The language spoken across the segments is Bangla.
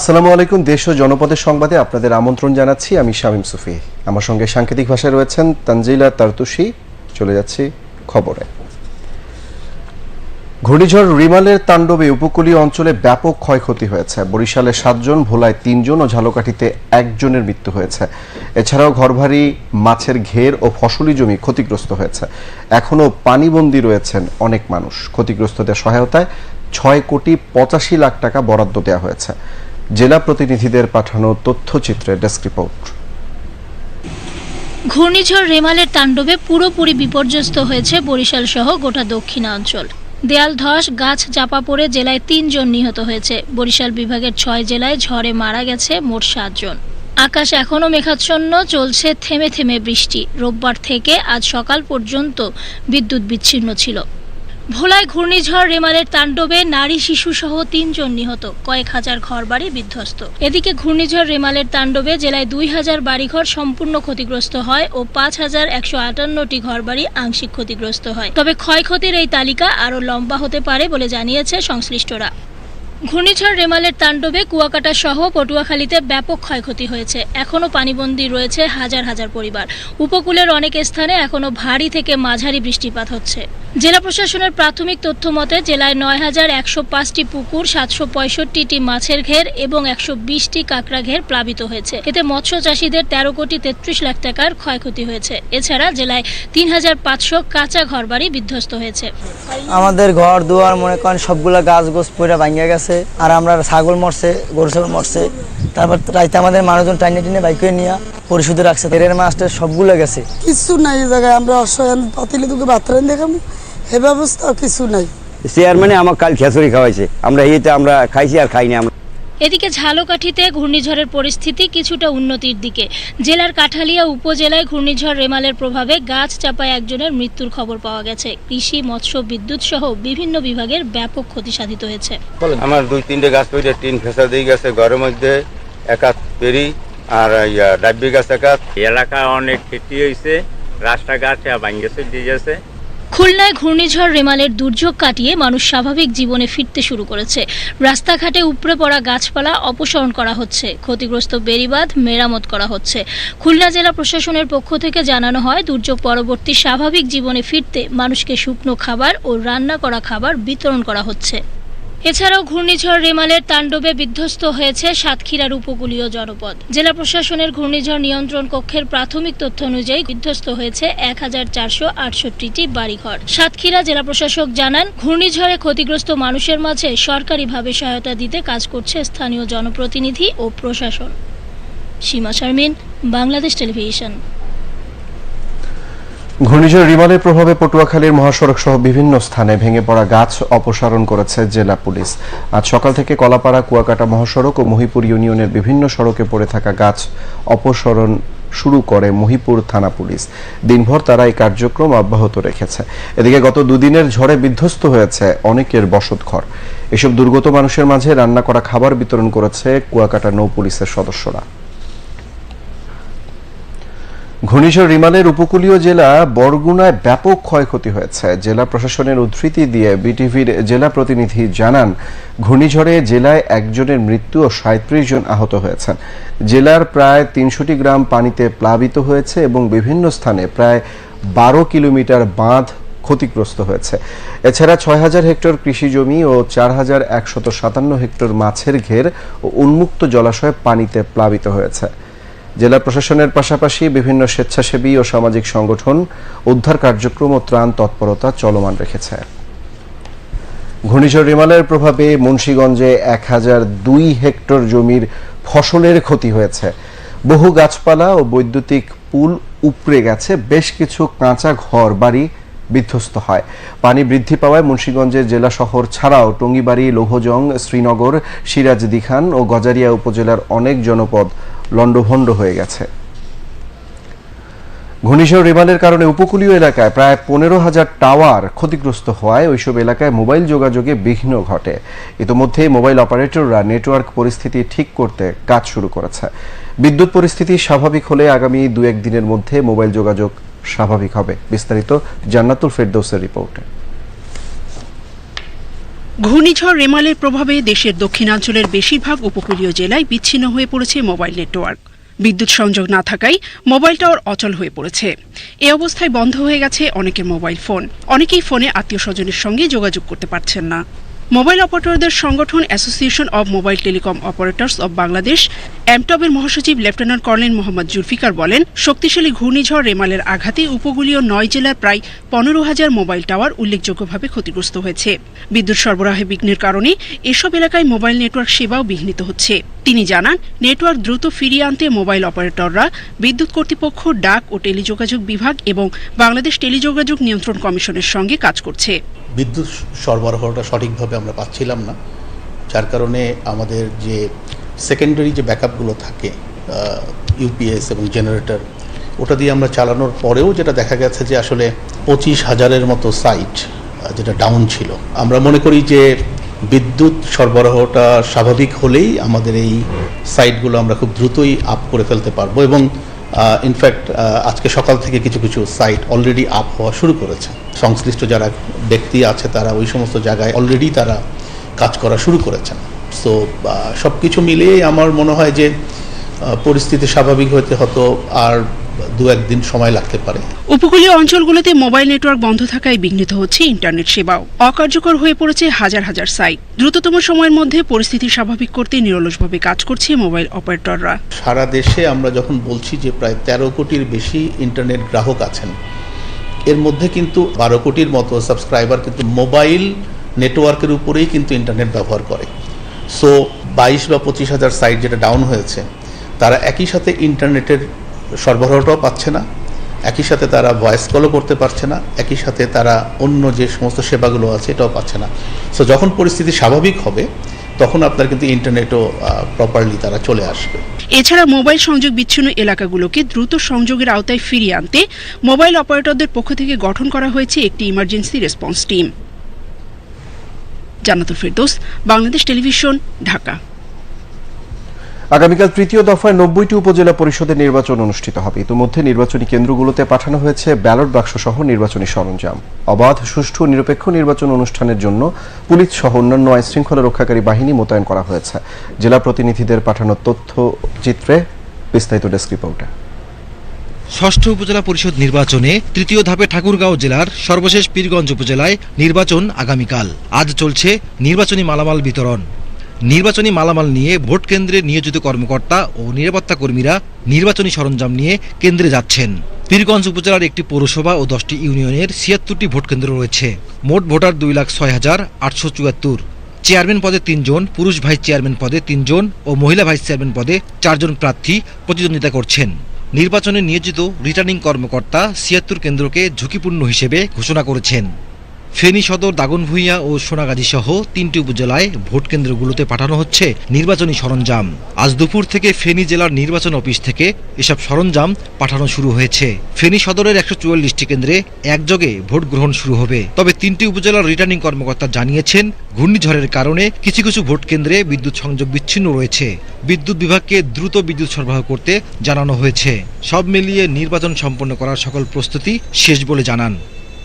আসসালামু আলাইকুম, দেশ ও জনপদের সংবাদে আপনাদের আমন্ত্রণ জানাচ্ছি। আমি শামীম সুফি। আমার সঙ্গে সাংকেতিক ভাষায় রয়েছেন তানজিলা তারতুশি। চলে যাচ্ছি খবরে। ঘূর্ণিঝড় রিমালের তাণ্ডবে উপকূলীয় অঞ্চলে ব্যাপক ক্ষয়ক্ষতি হয়েছে। বরিশালে সাতজন, ভোলায় তিনজন ও ঝালকাঠিতে একজনের মৃত্যু হয়েছে। এছাড়াও ঘরবাড়ি, মাছের ঘের ও ফসলি জমি ক্ষতিগ্রস্ত হয়েছে। এখনও পানিবন্দী রয়েছেন অনেক মানুষ। ক্ষতিগ্রস্তদের সহায়তায় ছয় কোটি পঁচাশি লাখ টাকা বরাদ্দ দেওয়া হয়েছে। জেলা প্রতিনিধিদের পাঠানো তথ্যচিত্রের ডেস্ক রিপোর্ট। ঘূর্ণিঝড় রেমালের তাণ্ডবে পুরোপুরি বিপর্যস্ত হয়েছে বরিশাল সহ গোটা দক্ষিণাঞ্চল। দেয়াল ধস, গাছ চাপা পড়ে জেলায় তিনজন নিহত হয়েছে। বরিশাল বিভাগের ছয় জেলায় ঝড়ে মারা গেছে মোট সাতজন। আকাশ এখনও মেঘাচ্ছন্ন, চলছে থেমে থেমে বৃষ্টি। রোববার থেকে আজ সকাল পর্যন্ত বিদ্যুৎ বিচ্ছিন্ন ছিল। ভোলায় ঘূর্ণিঝড় রেমালের তাণ্ডবে নারী শিশু সহ তিনজন নিহত। কয়েক হাজার ঘরবাড়ি বিধ্বস্ত। এদিকে ঘূর্ণিঝড় রেমালের তাণ্ডবে জেলায় দুই হাজার বাড়িঘর সম্পূর্ণ ক্ষতিগ্রস্ত হয় ও পাঁচ হাজার একশো আটান্নটি ঘরবাড়ি আংশিক ক্ষতিগ্রস্ত হয়। তবে ক্ষয়ক্ষতির এই তালিকা আরও লম্বা হতে পারে বলে জানিয়েছে সংশ্লিষ্টরা। ঘূর্ণিঝড় রেমালের তাণ্ডবে কুয়াকাটা সহ পটুয়াখালীতে ব্যাপক ক্ষয়ক্ষতি হয়েছে। এখনও পানিবন্দী রয়েছে হাজার হাজার পরিবার। উপকূলের অনেক স্থানে এখনও ভারী থেকে মাঝারি বৃষ্টিপাত হচ্ছে। জেলা প্রশাসনের প্রাথমিক তথ্য মতে, জেলায় নয় হাজার একশো পাঁচটি পুকুর, সাতশো পঁয়ষট্টিটি মাছের ঘের এবং একশো বিশটি কাঁকড়া ঘের প্লাবিত হয়েছে। এতে মৎস্য চাষিদের তেরো কোটি তেত্রিশ লাখ টাকার ক্ষয়ক্ষতি হয়েছে। এছাড়া জেলায় তিন হাজার পাঁচশো কাঁচা ঘরবাড়ি বিধ্বস্ত হয়েছে। আমাদের ঘর, দুয়ার, মনে করেন, সবগুলা গাছ গোছ পইরা ভাঙিয়া গেছে। আর আমরা ছাগল মরছে গরু ছাগল মরছে। তারপর রাইতে আমাদের মানুষজন টাইনে টিনে বাইক করে নিয়ে পরিশোধে রাখছে। তেরের মাছটা সবগুলো গেছে। কিছু নাই এই জায়গায় আমরা অসহায় আমি পাতিলে তোকে বাতরান দেখাম এ ব্যবস্থা কিছু নাই। চেয়ারম্যানে আমার কাল খেসুরি খাওয়াইছে। আমরা এইটা আমরা খাইছি আর খাইনি আমরা। এদিকে ঝালকাঠিতে ঘূর্ণিঝড়ের পরিস্থিতি কিছুটা উন্নতির দিকে। জেলার কাঠালিয়া উপজেলায় ঘূর্ণিঝড় রেমালের প্রভাবে গাছ চাপায় একজনের মৃত্যুর খবর পাওয়া গেছে। কৃষি মৎস্য বিদ্যুৎ সহ বিভিন্ন বিভাগের ব্যাপক ক্ষতি সাধিত হয়েছে। আমার দুই তিনটে গাছ পেরে টিন ফেসা দিয়ে গেছে ঘরের মধ্যে একাত পেরি আর ডাব্বি গাছ একাত এলাকা অনেক ক্ষতি হয়েছে রাস্তাঘাট ভাঙ্গেছে দিয়ে গেছে খুলনায় ঘূর্ণিঝড় রেমালের দুর্যোগ কাটিয়ে মানুষ স্বাভাবিক জীবনে ফিরতে শুরু করেছে। রাস্তাঘাটে উপড়ে পড়া গাছপালা অপসারণ করা হচ্ছে। ক্ষতিগ্রস্ত বেড়িবাঁধ মেরামত করা হচ্ছে। খুলনা জেলা প্রশাসনের পক্ষ থেকে জানানো হয়, দুর্যোগ পরবর্তী স্বাভাবিক জীবনে ফিরতে মানুষকে শুকনো খাবার ও রান্না করা খাবার বিতরণ করা হচ্ছে। এছাড়াও ঘূর্ণিঝড় রেমালের তাণ্ডবে বিধ্বস্ত হয়েছে সাতক্ষীরার উপকূলীয় জনপদ। জেলা প্রশাসনের ঘূর্ণিঝড় নিয়ন্ত্রণ কক্ষের প্রাথমিক তথ্য অনুযায়ী বিধ্বস্ত হয়েছে এক হাজার চারশো আটষট্টিটি বাড়িঘর। সাতক্ষীরা জেলা প্রশাসক জানান, ঘূর্ণিঝড়ে ক্ষতিগ্রস্ত মানুষের মাঝে সরকারিভাবে সহায়তা দিতে কাজ করছে স্থানীয় জনপ্রতিনিধি ও প্রশাসন। সীমা শারমিন, বাংলাদেশ টেলিভিশন। ঘূর্ণিঝড় রিমালের প্রভাবে পটুয়াখালীর মহাসড়ক সহ বিভিন্ন স্থানে ভেঙে পড়া গাছ অপসারণ করেছে জেলা পুলিশ। আজ সকাল থেকে কলাপাড়া, কুয়াকাটা মহাসড়ক ও মহিপুর ইউনিয়নের বিভিন্ন সড়কে পড়ে থাকা গাছ অপসারণ শুরু করে মহিপুর থানা পুলিশ। দিনভর তারা এই কার্যক্রম অব্যাহত রেখেছে। এদিকে গত দুদিনের ঝড়ে বিধ্বস্ত হয়েছে অনেকের বসতঘর। এসব দুর্গত মানুষের মাঝে রান্না করা খাবার বিতরণ করেছে কুয়াকাটা নৌ পুলিশের সদস্যরা। ঘূর্ণিঝড় রিমালের উপকূলীয় জেলা বরগুনায় ব্যাপক ক্ষয়ক্ষতি হয়েছে। জেলা প্রশাসনের উদ্ধৃতি দিয়ে বিটিভির জেলা প্রতিনিধি জানান, ঘূর্ণিঝড়ে জেলায় একজনের মৃত্যু ও সাঁত্রিশ জন আহত হয়েছেন। জেলার প্রায় তিনশোটি গ্রাম পানিতে প্লাবিত হয়েছে এবং বিভিন্ন স্থানে প্রায় বারো কিলোমিটার বাঁধ ক্ষতিগ্রস্ত হয়েছে। এছাড়া ছয় হাজার হেক্টর কৃষি জমি ও চার হাজার একশত সাতান্ন হেক্টর মাছের ঘের ও উন্মুক্ত জলাশয় পানিতে প্লাবিত হয়েছে। জেলা প্রশাসনের পাশাপাশি বিভিন্ন স্বেচ্ছাসেবী ও সামাজিক সংগঠন উদ্ধার কার্যক্রম ও ত্রাণ তৎপরতা চলমান রেখেছে। ঘূর্ণিঝড় রিমালের প্রভাবে মুন্সীগঞ্জে এক হাজার দুই হেক্টর জমির ফসলের ক্ষতি হয়েছে। বহু গাছপালা ও বৈদ্যুতিক পুল উপড়ে গেছে। বেশ কিছু কাঁচা ঘর বাড়ি বিধ্বস্ত হয়। পানি বৃদ্ধি পাওয়ায় মুন্সীগঞ্জের জেলা শহর ছাড়াও টঙ্গিবাড়ি, লৌহজং, শ্রীনগর, সিরাজদিখান ও গজারিয়া উপজেলার অনেক জনপদ লণ্ডভণ্ড হয়ে গেছে। ঘূর্ণিঝড় রিমালের কারণে উপকূলীয় এলাকায় প্রায় পনেরো হাজার টাওয়ার ক্ষতিগ্রস্ত হওয়ায় ওইসব এলাকায় মোবাইল যোগাযোগে বিঘ্ন ঘটে। ইতোমধ্যে মোবাইল অপারেটররা নেটওয়ার্ক পরিস্থিতি ঠিক করতে কাজ শুরু করেছে। বিদ্যুৎ পরিস্থিতি স্বাভাবিক হলে আগামী দু এক দিনের মধ্যে মোবাইল যোগাযোগ স্বাভাবিক হবে। বিস্তারিত জান্নাতুল ফেরদৌসের রিপোর্টে। ঘূর্ণিঝড় রেমালের প্রভাবে দেশের দক্ষিণাঞ্চলের বেশিরভাগ উপকূলীয় জেলায় বিচ্ছিন্ন হয়ে পড়েছে মোবাইল নেটওয়ার্ক। বিদ্যুৎ সংযোগ না থাকায় মোবাইল টাওয়ার অচল হয়ে পড়েছে। এ অবস্থায় বন্ধ হয়ে গেছে অনেকের মোবাইল ফোন। অনেকেই ফোনে আত্মীয় স্বজনের সঙ্গে যোগাযোগ করতে পারছেন না। মোবাইল অপারেটরদের সংগঠন association of mobile telecom operators of Bangladesh, এমটবের মহাসচিব লেফটেন্যান্ট কর্নেল মোহাম্মদ জুলফিকার বলেন, শক্তিশালী ঘূর্ণিঝড় রেমালের আঘাতে উপকূলীয় নয় জেলার প্রায় পনেরো হাজার মোবাইল টাওয়ার উল্লেখযোগ্যভাবে ক্ষতিগ্রস্ত হয়েছে। বিদ্যুৎ সরবরাহে বিঘ্নের কারণে এসব এলাকায় মোবাইল নেটওয়ার্ক সেবাও বিঘ্নিত হচ্ছে। তিনি জানান, নেটওয়ার্ক দ্রুত ফিরিয়ে আনতে মোবাইল অপারেটররা বিদ্যুৎ কর্তৃপক্ষ, ডাক ও টেলিযোগাযোগ বিভাগ এবং বাংলাদেশ টেলিযোগাযোগ নিয়ন্ত্রণ কমিশনের সঙ্গে কাজ করছে। বিদ্যুৎ সরবরাহটা সঠিকভাবে আমরা পাচ্ছিলাম না। যার কারণে আমাদের যে সেকেন্ডারি যে ব্যাকআপগুলো থাকে ইউপিএস এবং জেনারেটর ওটা দিয়ে আমরা চালানোর পরেও যেটা দেখা গেছে যে আসলে পঁচিশ হাজারের মতো সাইট যেটা ডাউন ছিল। আমরা মনে করি যে বিদ্যুৎ সরবরাহটা স্বাভাবিক হলেই আমাদের এই সাইটগুলো আমরা খুব দ্রুতই আপ করে ফেলতে পারব এবং ইনফ্যাক্ট আজকে সকাল থেকে কিছু কিছু সাইট অলরেডি আপ হওয়া শুরু করেছে। সংশ্লিষ্ট যারা ব্যক্তি আছে তারা ওই সমস্ত জায়গায় অলরেডি তারা কাজ করা শুরু করেছেন। সো সব কিছু মিলিয়েই আমার মনে হয় যে পরিস্থিতি স্বাভাবিক হতে হতো আর দু একদিন সময় লাগতে পারে। উপকূলীয় অঞ্চলগুলোতে মোবাইল নেটওয়ার্ক বন্ধ থাকায় বিঘ্নিত হচ্ছে ইন্টারনেট সেবাও। অকার্যকর হয়ে পড়েছে হাজার হাজার সাইট। দ্রুততম সময়ের মধ্যে পরিস্থিতি স্বাভাবিক করতে নিরলসভাবে কাজ করছে মোবাইল অপারেটররা। সারা দেশে আমরা যখন বলছি যে প্রায় তেরো কোটির বেশি ইন্টারনেট গ্রাহক আছেন এর মধ্যে কিন্তু বারো কোটির মতো সাবস্ক্রাইবার কিন্তু মোবাইল নেটওয়ার্কের উপরেই কিন্তু ইন্টারনেট ব্যবহার করে। সো বাইশ বা পঁচিশ হাজার সাইট যেটা ডাউন হয়েছে, তারা একই সাথে ইন্টারনেটের সরবরাহটাও পাচ্ছে না, একই সাথে তারা ভয়েস কলও করতে পারছে না, একই সাথে তারা অন্য যে সমস্ত সেবাগুলো আছে এটাও পাচ্ছে না। সো যখন পরিস্থিতি স্বাভাবিক হবে তখন আপনার কিন্তু ইন্টারনেটও প্রপারলি তারা চলে আসবে। এছাড়া মোবাইল সংযোগ বিচ্ছিন্ন এলাকাগুলোকে দ্রুত সংযোগের আওতায় ফিরিয়ে আনতে মোবাইল অপারেটরদের পক্ষ থেকে গঠন করা হয়েছে একটি emergency response team Jannatul Ferdous, Bangladesh television, Dhaka. আগামীকাল তৃতীয় দফায় নব্বইটি উপজেলা পরিষদের নির্বাচন অনুষ্ঠিত হবে। ইতিমধ্যে নির্বাচনী কেন্দ্রগুলোতে পাঠানো হয়েছে ব্যালট বাক্স সহ নির্বাচনী সরঞ্জাম। অবাধ, সুষ্ঠু, নিরপেক্ষ নির্বাচন অনুষ্ঠানের জন্য পুলিশ সহ অন্যান্য আইন শৃঙ্খলা রক্ষাকারী বাহিনী মোতায়েন করা হয়েছে। জেলা প্রতিনিধিদের পাঠানো তথ্য, চিত্রে বিস্তারিত ডেস্ক রিপোর্টে। ষষ্ঠ উপজেলা পরিষদ নির্বাচনে তৃতীয় ধাপে ঠাকুরগাঁও জেলার সর্বশেষ পীরগঞ্জ উপজেলায় নির্বাচন আগামীকাল। আজ চলছে নির্বাচনী মালামাল বিতরণ। নির্বাচনী মালামাল নিয়ে ভোট কেন্দ্রে নিয়োজিত কর্মকর্তা ও নিরাপত্তা কর্মীরা নির্বাচনী সরঞ্জাম নিয়ে কেন্দ্রে যাচ্ছেন। পীরগঞ্জ উপজেলার একটি পৌরসভা ও দশটি ইউনিয়নের ছিয়াত্তরটি ভোট কেন্দ্র রয়েছে। মোট ভোটার দুই লাখ ছয় হাজার আটশো চুয়াত্তর। চেয়ারম্যান পদে তিনজন, পুরুষ ভাইস চেয়ারম্যান পদে তিনজন ও মহিলা ভাইস চেয়ারম্যান পদে চারজন প্রার্থী প্রতিদ্বন্দ্বিতা করছেন। নির্বাচনে নিয়োজিত রিটার্নিং কর্মকর্তা ছিয়াত্তর কেন্দ্রকে ঝুঁকিপূর্ণ হিসেবে ঘোষণা করেছেন। ফেনী সদর, দাগনভূঞা ও সোনাগাজী সহ তিনটি উপজেলায় ভোট কেন্দ্রগুলোতে পাঠানো হচ্ছে নির্বাচনী সরঞ্জাম। আজ দুপুর থেকে ফেনী জেলার নির্বাচন অফিস থেকে এসব সরঞ্জাম পাঠানো শুরু হয়েছে। ফেনী সদরের একশো চুয়াল্লিশটি কেন্দ্রে একযোগে ভোট গ্রহণ শুরু হবে। তবে তিনটি উপজেলার রিটার্নিং কর্মকর্তা জানিয়েছেন, ঘূর্ণিঝড়ের কারণে কিছু কিছু ভোট কেন্দ্রে বিদ্যুৎ সংযোগ বিচ্ছিন্ন রয়েছে। বিদ্যুৎ বিভাগকে দ্রুত বিদ্যুৎ সরবরাহ করতে জানানো হয়েছে। সব মিলিয়ে নির্বাচন সম্পন্ন করার সকল প্রস্তুতি শেষ বলে জানান।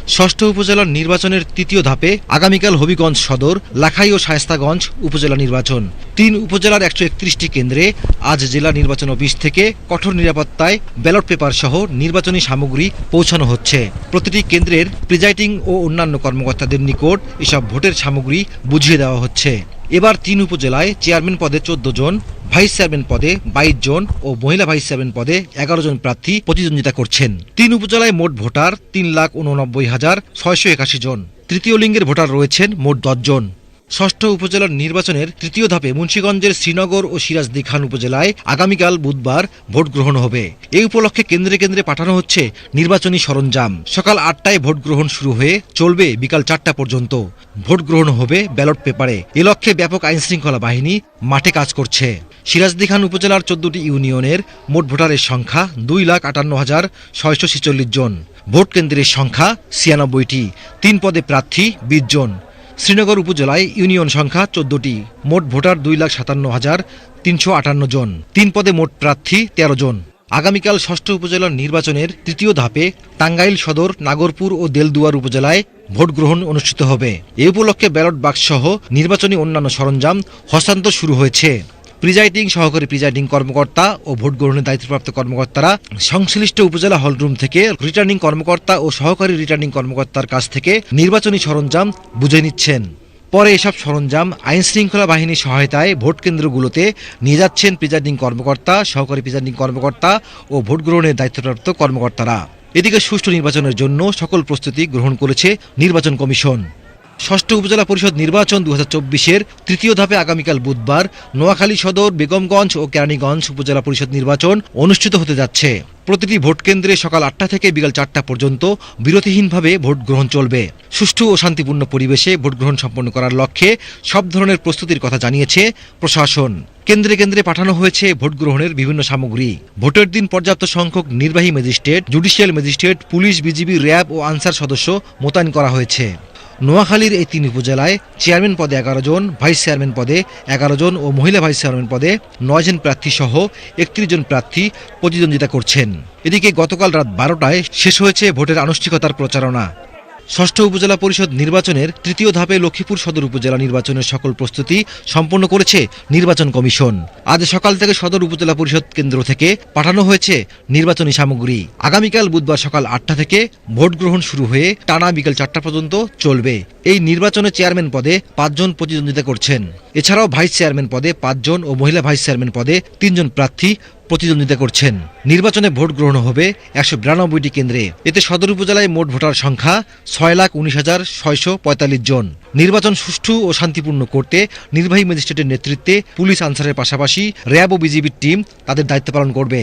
ষষ্ঠ উপজেলার নির্বাচনের তৃতীয় ধাপে আগামীকাল হবিগঞ্জ সদর, লাখাই ও শায়স্তাগঞ্জ উপজেলা নির্বাচন। তিন উপজেলার একশো একত্রিশটি কেন্দ্রে আজ জেলা নির্বাচন অফিস থেকে কঠোর নিরাপত্তায় ব্যালট পেপার সহ নির্বাচনী সামগ্রী পৌঁছানো হচ্ছে। প্রতিটি কেন্দ্রের প্রিজাইডিং ও অন্যান্য কর্মকর্তাদের নিকট এসব ভোটের সামগ্রী বুঝিয়ে দেওয়া হচ্ছে। এবার তিন উপজেলায় চেয়ারম্যান পদে চোদ্দ জন, ভাইস চেয়ারম্যান পদে বাইশ জন ও মহিলা ভাইস চেয়ারম্যান পদে এগারো জন প্রার্থী প্রতিদ্বন্দ্বিতা করছেন। তিন উপজেলায় মোট ভোটার তিন লাখ উননব্বই হাজার ছয়শো একাশি জন। তৃতীয় লিঙ্গের ভোটার রয়েছেন মোট দশ জন। ষষ্ঠ উপজেলার নির্বাচনের তৃতীয় ধাপে মুন্সীগঞ্জের শ্রীনগর ও সিরাজদি খান উপজেলায় আগামীকাল বুধবার ভোট গ্রহণ হবে। এই উপলক্ষে কেন্দ্রে কেন্দ্রে পাঠানো হচ্ছে নির্বাচনী সরঞ্জাম। সকাল আটটায় ভোট গ্রহণ শুরু হয়ে চলবে বিকাল চারটা পর্যন্ত। ভোট গ্রহণ হবে ব্যালট পেপারে। এ লক্ষ্যে ব্যাপক আইনশৃঙ্খলা বাহিনী মাঠে কাজ করছে। সিরাজদি খান উপজেলার চোদ্দটি ইউনিয়নের মোট ভোটারের সংখ্যা দুই লাখ আটান্ন হাজার ছয়শো ছেচল্লিশ জন। ভোট কেন্দ্রের সংখ্যা ছিয়ানব্বইটি। তিন পদে প্রার্থী বিশ জন। শ্রীনগর উপজেলায় ইউনিয়ন সংখ্যা চোদ্দটি। মোট ভোটার দুই লাখ সাতান্ন হাজার তিনশো আটান্ন জন। তিন পদে মোট প্রার্থী তেরো জন। আগামীকাল ষষ্ঠ উপজেলার নির্বাচনের তৃতীয় ধাপে টাঙ্গাইল সদর, নাগরপুর ও দেলদুয়ার উপজেলায় ভোট গ্রহণ অনুষ্ঠিত হবে। এ উপলক্ষে ব্যালট বাক্স সহ নির্বাচনী অন্যান্য সরঞ্জাম হস্তান্তর শুরু হয়েছে। প্রিজাইডিং সহকারী প্রিজাইডিং কর্মকর্তা ও ভোট গ্রহণের দায়িত্বপ্রাপ্ত কর্মকর্তারা সংশ্লিষ্ট উপজেলা হলরুম থেকে রিটার্নিং কর্মকর্তা ও সহকারী রিটার্নিং কর্মকর্তার কাছ থেকে নির্বাচনী সরঞ্জাম বুঝে নিচ্ছেন। পরে এসব সরঞ্জাম আইন শৃঙ্খলা বাহিনীর সহায়তায় ভোট কেন্দ্রগুলোতে নিয়ে যাচ্ছেন প্রিজাইডিং কর্মকর্তা, সহকারী প্রিজাইডিং কর্মকর্তা ও ভোট গ্রহণের দায়িত্বপ্রাপ্ত কর্মকর্তারা। এদিকে সুষ্ঠু নির্বাচনের জন্য সকল প্রস্তুতি গ্রহণ করেছে নির্বাচন কমিশন। ষষ্ঠ উপজেলা পরিষদ নির্বাচন দু হাজার তৃতীয় ধাপে আগামীকাল বুধবার নোয়াখালী সদর, বেগমগঞ্জ ও কেরানীগঞ্জ উপজেলা পরিষদ নির্বাচন অনুষ্ঠিত হতে যাচ্ছে। প্রতিটি ভোট কেন্দ্রে সকাল আটটা থেকে বিকাল চারটা পর্যন্ত বিরতিহীনভাবে ভোট গ্রহণ চলবে। সুষ্ঠু ও শান্তিপূর্ণ পরিবেশে ভোট গ্রহণ সম্পন্ন করার লক্ষ্যে সব ধরনের প্রস্তুতির কথা জানিয়েছে প্রশাসন। কেন্দ্রে কেন্দ্রে পাঠানো হয়েছে ভোট গ্রহণের বিভিন্ন সামগ্রী। ভোটের দিন পর্যাপ্ত সংখ্যক নির্বাহী magistrate, judicial magistrate, police, BGB, RAB ও আনসার সদস্য মোতায়েন করা হয়েছে। নোয়াখালীর এই তিন উপজেলায় চেয়ারম্যান পদে এগারো জন, ভাইস চেয়ারম্যান পদে এগারো জন ও মহিলা ভাইস চেয়ারম্যান পদে নয়জন প্রার্থী সহ একত্রিশ জন প্রার্থী প্রতিদ্বন্দ্বিতা করছেন। এদিকে গতকাল রাত বারোটায় শেষ হয়েছে ভোটের আনুষ্ঠানিকতার প্রচারণা। ষষ্ঠ উপজেলা পরিষদ নির্বাচনের তৃতীয় ধাপে লক্ষ্মীপুর সদর উপজেলা নির্বাচনের সকল প্রস্তুতি সম্পন্ন করেছে নির্বাচন কমিশন। আজ সকাল থেকে সদর উপজেলা পরিষদ কেন্দ্র থেকে পাঠানো হয়েছে নির্বাচনী সামগ্রী। আগামীকাল বুধবার সকাল আটটা থেকে ভোট গ্রহণ শুরু হয়ে টানা বিকেল চারটা পর্যন্ত চলবে। এই নির্বাচনে চেয়ারম্যান পদে পাঁচজন প্রতিদ্বন্দ্বিতা করছেন। এছাড়াও ভাইস চেয়ারম্যান পদে পাঁচজন ও মহিলা ভাইস চেয়ারম্যান পদে তিনজন প্রার্থী প্রতিদ্বন্দ্বিতা করছেন। নির্বাচনে ভোট গ্রহণ হবে একশো বিরানব্বইটি কেন্দ্রে। এতে সদর উপজেলায় মোট ভোটার সংখ্যা ছয় লাখ উনিশ হাজার ছয়শো পঁয়তাল্লিশ জন। নির্বাচন সুষ্ঠু ও শান্তিপূর্ণ করতে নির্বাহী ম্যাজিস্ট্রেটের নেতৃত্বে পুলিশ আনসারের পাশাপাশি র্যাব ও বিজিবির টিম তাদের দায়িত্ব পালন করবে।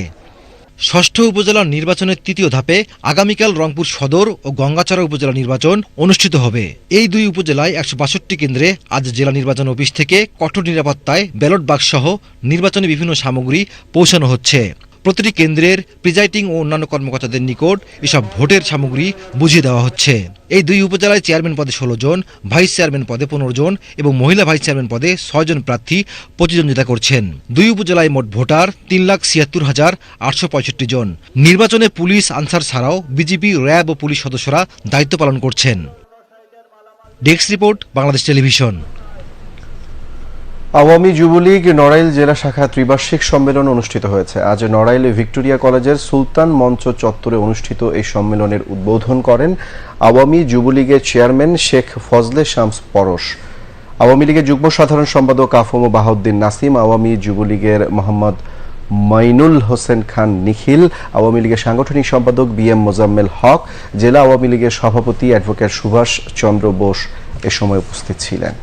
ষষ্ঠ উপজেলা নির্বাচনের তৃতীয় ধাপে আগামীকাল রংপুর সদর ও গঙ্গাচড়া উপজেলা নির্বাচন অনুষ্ঠিত হবে। এই দুই উপজেলায় একশো বাষট্টি কেন্দ্রে আজ জেলা নির্বাচন অফিস থেকে কঠোর নিরাপত্তায় ব্যালট বাক্স সহ নির্বাচনে বিভিন্ন সামগ্রী পৌঁছানো হচ্ছে। প্রতিটি কেন্দ্রের প্রিজাইডিং ও অন্যান্য কর্মকর্তাদের নিকট এসব ভোটের সামগ্রী বুঝিয়ে দেওয়া হচ্ছে। এই দুই উপজেলায় চেয়ারম্যান পদে ষোলো জন, ভাইস চেয়ারম্যান পদে পনেরো জন এবং মহিলা ভাইস চেয়ারম্যান পদে ছয় জন প্রার্থী প্রতিদ্বন্দ্বিতা করছেন। দুই উপজেলায় মোট ভোটার তিন লাখ ছিয়াত্তর হাজার আটশো পঁয়ষট্টি জন। নির্বাচনে পুলিশ আনসার ছাড়াও বিজেপি র্যাব ও পুলিশ সদস্যরা দায়িত্ব পালন করছেন। Desk report, Bangladesh television. Awami Jubo League Narail জেলা শাখা ত্রিবার্ষিক সম্মেলন অনুষ্ঠিত হয়েছে। আজ নড়াইল ভিক্টোরিয়া কলেজের সুলতান মঞ্চ চত্বরে অনুষ্ঠিত এই সম্মেলনের উদ্বোধন করেন আওয়ামী যুবলীগের চেয়ারম্যান শেখ ফজলে শামস পরশ। আওয়ামী লীগের যুগ্ম সাধারণ সম্পাদক আফম বাহাউদ্দিন নাসিম, আওয়ামী যুবলীগের মোহাম্মদ মাইনুল হোসেন খান নিখিল, আওয়ামী লীগের সাংগঠনিক সম্পাদক বি এম মোজাম্মেল হক, জেলা আওয়ামী লীগের সভাপতি অ্যাডভোকেট সুভাষ চন্দ্র বোস এ সময় উপস্থিত ছিলেন।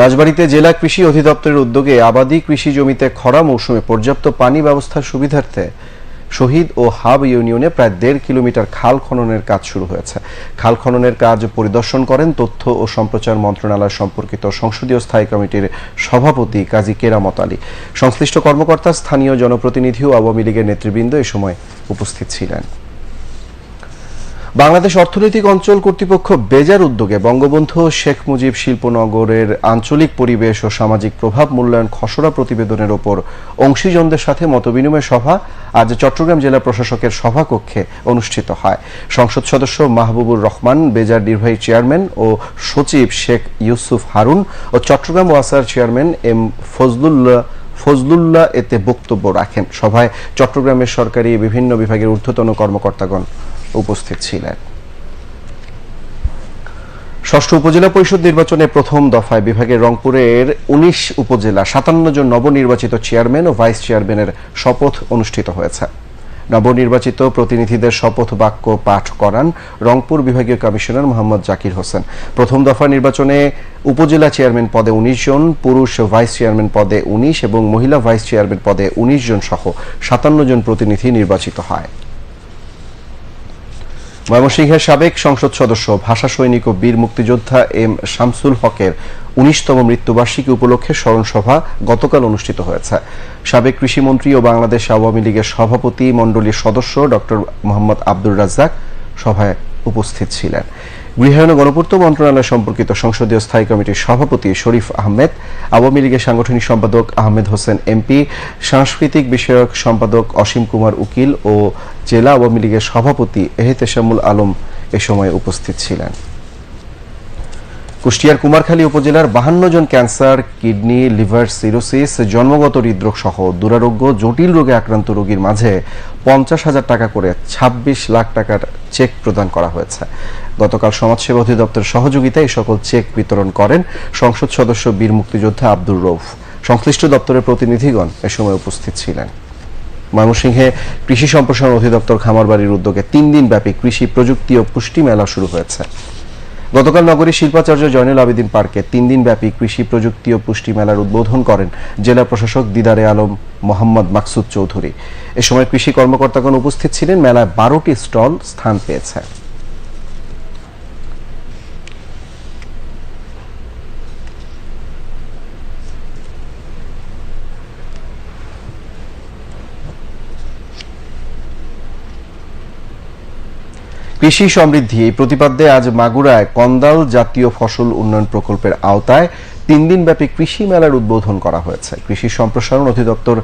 রাজবাড়ীতে জেলা কৃষি অধিদপ্তরের উদ্যোগে আবাদি কৃষি জমিতে খরা মৌসুমে পর্যাপ্ত পানি ব্যবস্থার সুবিধার্থে শহীদ ও হাব ইউনিয়নে প্রায় দেড় কিলোমিটার খাল খননের কাজ শুরু হয়েছে। খাল খননের কাজ পরিদর্শন করেন তথ্য ও সম্প্রচার মন্ত্রণালয় সম্পর্কিত সংসদীয় স্থায়ী কমিটির সভাপতি কাজী কেরামত আলী। সংশ্লিষ্ট কর্মকর্তা, স্থানীয় জনপ্রতিনিধি ও আওয়ামী লীগের নেতৃবৃন্দ এ সময় উপস্থিত ছিলেন। বাংলাদেশ অর্থনৈতিক অঞ্চল কর্তৃপক্ষ বেজার উদ্যোগে বঙ্গবন্ধু শেখ মুজিব শিল্পনগরের আঞ্চলিক পরিবেশ ও সামাজিক প্রভাব মূল্যায়ন খসড়া প্রতিবেদনের ওপর অংশীজনদের সাথে মতবিনিময় সভা আজ চট্টগ্রাম জেলা প্রশাসকের সভাকক্ষে অনুষ্ঠিত হয়। সংসদ সদস্য মাহবুবুর রহমান, বেজার নির্বাহী চেয়ারম্যান ও সচিব শেখ ইউসুফ হারুন ও চট্টগ্রাম ওয়াসার চেয়ারম্যান এম ফজলুল্লাহ ফজলুল্লাহ এতে বক্তব্য রাখেন। সভায় চট্টগ্রামের সরকারি বিভিন্ন বিভাগের ঊর্ধ্বতন কর্মকর্তাগণ উপস্থিত ছিলেন। ষষ্ঠ উপজেলা পরিষদ নির্বাচনে প্রথম দফায় বিভাগের রংপুরের উনিশ উপজেলা সাতান্ন জন নবনির্বাচিত চেয়ারম্যান ও ভাইস চেয়ারম্যানের শপথ অনুষ্ঠিত হয়েছে। নবনির্বাচিত প্রতিনিধিদের শপথ বাক্য পাঠ করান রংপুর বিভাগীয় কমিশনার মোহাম্মদ জাকির হোসেন। প্রথম দফা নির্বাচনে উপজেলা চেয়ারম্যান পদে উনিশ জন, পুরুষ ভাইস চেয়ারম্যান পদে উনিশ এবং মহিলা ভাইস চেয়ারম্যান পদে উনিশ জন সহ সাতান্ন জন প্রতিনিধি নির্বাচিত হয়। ময়মনসিংহের সাবেক সংসদ সদস্য, ভাষা সৈনিক ও বীর মুক্তিযোদ্ধা এম শামসুল হকের উনিশতম মৃত্যুবার্ষিকী উপলক্ষে স্মরণ সভা গতকাল অনুষ্ঠিত হয়েছে। সাবেক কৃষিমন্ত্রী ও বাংলাদেশ আওয়ামী লীগের সভাপতি মণ্ডলীর সদস্য ডক্টর মোহাম্মদ আব্দুর রাজ্জাক সভায় উপস্থিত ছিলেন। গৃহায়ন গণপূর্ত মন্ত্রণালয় সম্পর্কিত সংসদীয় স্থায়ী কমিটির সভাপতি শরীফ আহমেদ, আওয়ামী লীগের সাংগঠনিক সম্পাদক আহমেদ হোসেন এমপি, সাংস্কৃতিক বিষয়ক সম্পাদক অসীম কুমার উকিল ও জেলা আওয়ামী লীগের সভাপতি এহেতেশামুল আলম এ সময় উপস্থিত ছিলেন। কুষ্টিয়ার কুমারখালী উপজেলার বাহান্ন জন ক্যান্সার, কিডনি, লিভার সিরোসিস, জন্মগত হৃদরোগ সহ দুরারোগ্য, জটিল রোগে আক্রান্ত রোগীর মাঝে পঞ্চাশ হাজার টাকা করে ২৬ লাখ টাকার চেক প্রদান করা হয়েছে। গতকাল সমাজসেবা অধিদপ্তরের সহযোগিতায় সকল চেক বিতরণ করেন সংসদ সদস্য বীর মুক্তিযোদ্ধা আব্দুর রৌফ সংশ্লিষ্ট দপ্তরের প্রতিনিধিগণ এ সময় উপস্থিত ছিলেন। ময়মনসিংহে কৃষি সম্প্রসারণ অধিদপ্তর খামারবাড়ির উদ্যোগে তিন দিন ব্যাপী কৃষি প্রযুক্তি ও পুষ্টি মেলা শুরু হয়েছে। গতকাল নগরীর শিল্পাচার্য জয়নুল আবেদিন পার্কে তিন দিন ব্যাপী কৃষি প্রযুক্তি ও পুষ্টি মেলার উদ্বোধন করেন জেলা প্রশাসক দিদারে আলম মোহাম্মদ মাকসুদ চৌধুরী। এ সময় কৃষি কর্মকর্তাগণ উপস্থিত ছিলেন। মেলায় বারোটি স্টল স্থান পেয়েছে। কৃষি সমৃদ্ধি, এই প্রতিপাদ্যে আজ মাগুরায় কন্দাল জাতীয় ফসল উন্নয়ন প্রকল্পের আওতায় তিন দিনব্যাপী কৃষি মেলার উদ্বোধন করা হয়েছে। কৃষি সম্প্রসারণ অধিদপ্তর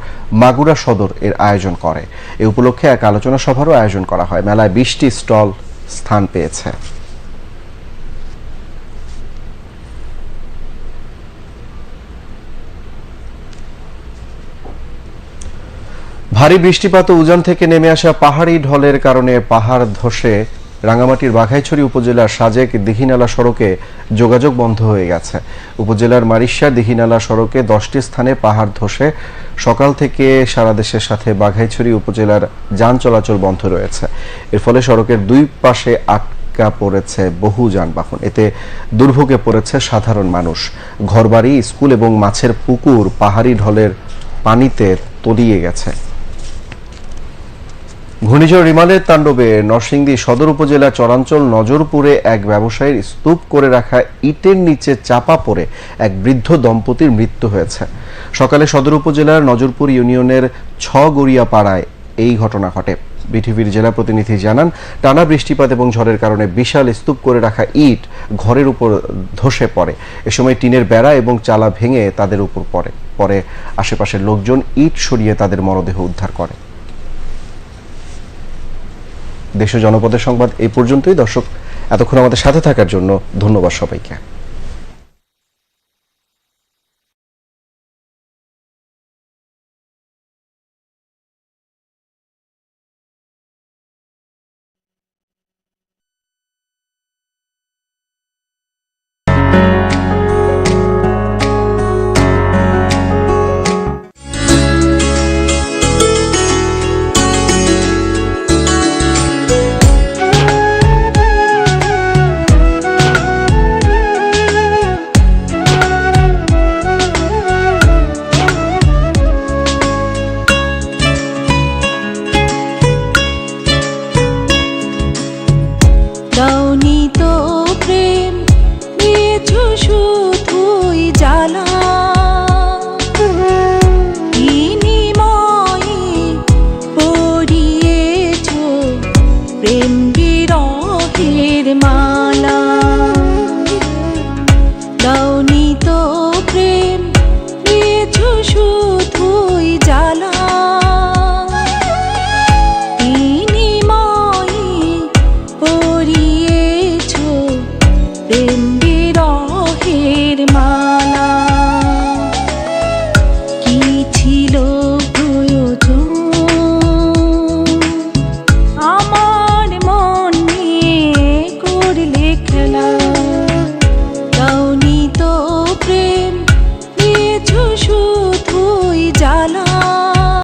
মাগুরা সদর এর আয়োজন করে। এ উপলক্ষে এক আলোচনা সভারও আয়োজন করা হয়। মেলায় বিশটি স্টল স্থান পেয়েছে। ভারী বৃষ্টিপাত উজান থেকে নেমে আসা পাহাড়ি ঢলের কারণে পাহাড় ধসে রাঙ্গামাটির বাঘাইছড়ি উপজেলার সাজেক দিঘিনালা সড়কে যোগাযোগ বন্ধ হয়ে গেছে। উপজেলার মারিশা দিঘিনালা সড়কে দশটি স্থানে পাহাড় ধসে সকাল থেকে সারা দেশের সাথে বাঘাইছড়ি উপজেলার যান চলাচল বন্ধ রয়েছে। এর ফলে সড়কের দুই পাশে আটকা পড়েছে বহু যানবাহন। এতে দুর্ভোগে পড়েছে সাধারণ মানুষ। ঘরবাড়ি, স্কুল এবং মাছের পুকুর পাহাড়ি ঢলের পানিতে তলিয়ে গেছে। ঘূর্ণিঝড় রিমালের তাণ্ডবে নরসিংদী সদর উপজেলা চরাঞ্চল নজরপুরে এক ব্যবসায়ীর স্তূপ করে রাখা ইটের নিচে চাপা পড়ে এক বৃদ্ধ দম্পতির মৃত্যু হয়েছে। সকালে সদর উপজেলার নজরপুর ইউনিয়নের ছ গড়িয়া পাড়ায় এই ঘটনা ঘটে। বিটিভির জেলা প্রতিনিধি জানান, টানা বৃষ্টিপাত এবং ঝড়ের কারণে বিশাল স্তূপ করে রাখা ইট ঘরের উপর ধসে পড়ে। এ সময় টিনের বেড়া এবং চালা ভেঙে তাদের উপর পড়ে। পরে আশেপাশের লোকজন ইট সরিয়ে তাদের মরদেহ উদ্ধার করে। দেশ জনপদের সংবাদ এই পর্যন্তই। দর্শক এতক্ষণ আমাদের সাথে থাকার জন্য ধন্যবাদ সবাইকে।